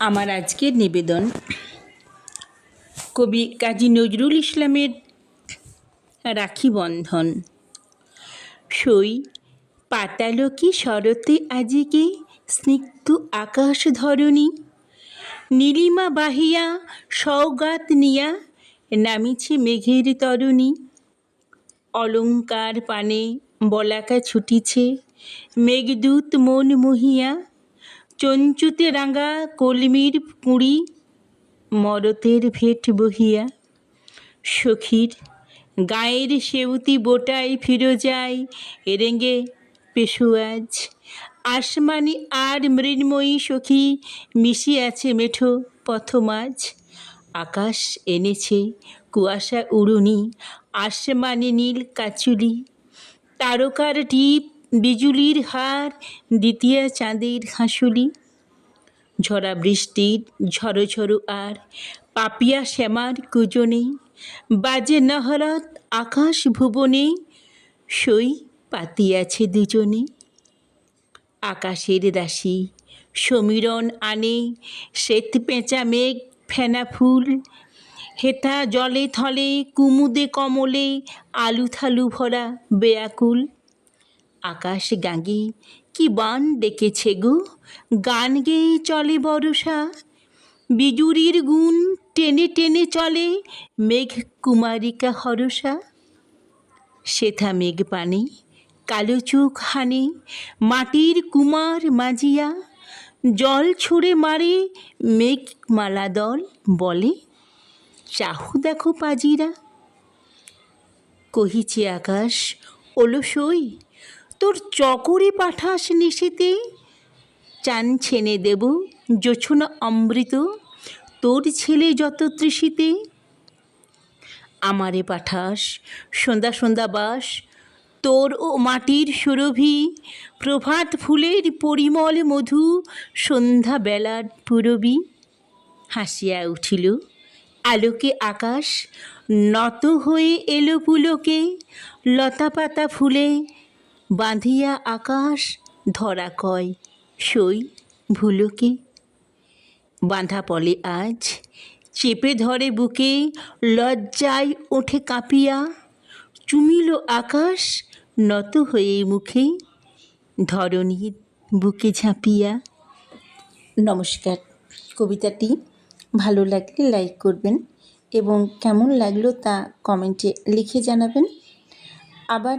আমার আজকের নিবেদন কবি কাজী নজরুল ইসলামের রাখি বন্ধন। সই পাতালকি শরতে আজিকে স্নিগ্ধ আকাশ ধরণী? নীলিমা বাহিয়া সৌগাত নিয়া নামিছে মেঘের তরণী। অলঙ্কার পানে বলাকা ছুটিছে, মেঘদূত মন মহিয়া চঞ্চুতে রাঙা কলমির কুঁড়ি মরতের ভেট বহিয়া, সখীর, গায়ের সেউতি বোটায় ফিরোজায় এরেঙ্গে পেশুয়াজ। আসমানি আর মৃন্ময়ী সখী মিশিয়াছে মেঠো পথমাঝ আকাশ এনেছে কুয়াশা উড়ুনি, আসমানি নীল কাচুলি। তারকার টিপ বিজুলির হার, দ্বিতীয় চাঁদের হাঁসুলি, ঝরা বৃষ্টির ঝড়ো ঝড়ো আর, পাপিয়া শ্যামার কুজনে, বাজে নহরত আকাশ ভুবনে, সই পাতিয়াছে দুজনে। আকাশের দাসী সমীরণ আনে, শ্বেত পেঁচা মেঘ ফেনা ফুল হেথা জলে থলে, কুমুদে কমলে আলু থালু ভরা বেয়াকুল। আকাশ গাঙ্গে, কি বান ডেকেছে গো? গান গেয়ে চলে বরষা বিজুরির গুণ টেনে টেনে চলে মেঘ কুমারিকা হরষা সেথা মেঘ পানে, কালো চোখ হানে মাটির কুমার মাজিয়া। জল ছুঁড়ে মারে মেঘমালা দল বলে, চাহু দেখো পাজিরা। কহিছে আকাশ ওলসই তোর চকরে পাঠাস নিশিতে? চান ছেনে দেব জোছনা অমৃত, তোর ছেলে যত তৃষিতে। আমারে পাঠাস সন্ধ্যা সন্ধ্যা বাস, তোর ও মাটির সুরভি, প্রভাত ফুলের পরিমল মধু, সন্ধ্যা বেলার পুরবী। হাসিয়া উঠিল, আলোকে আকাশ, নত হয়ে এলো পুলকে লতা পাতা ফুলে বাঁধিয়া আকাশ ধরা কয়, সই ভুলোকে বাঁধা পলে আজ, চেপে ধরে বুকে, লজ্জায় ওঠে কাঁপিয়া। চুমিল আকাশ নত হয়ে মুখে ধরণীর বুকে ঝাঁপিয়া। নমস্কার, কবিতাটি ভালো লাগলে লাইক করবেন এবং কেমন লাগল তা কমেন্টে লিখে জানাবেন। আবার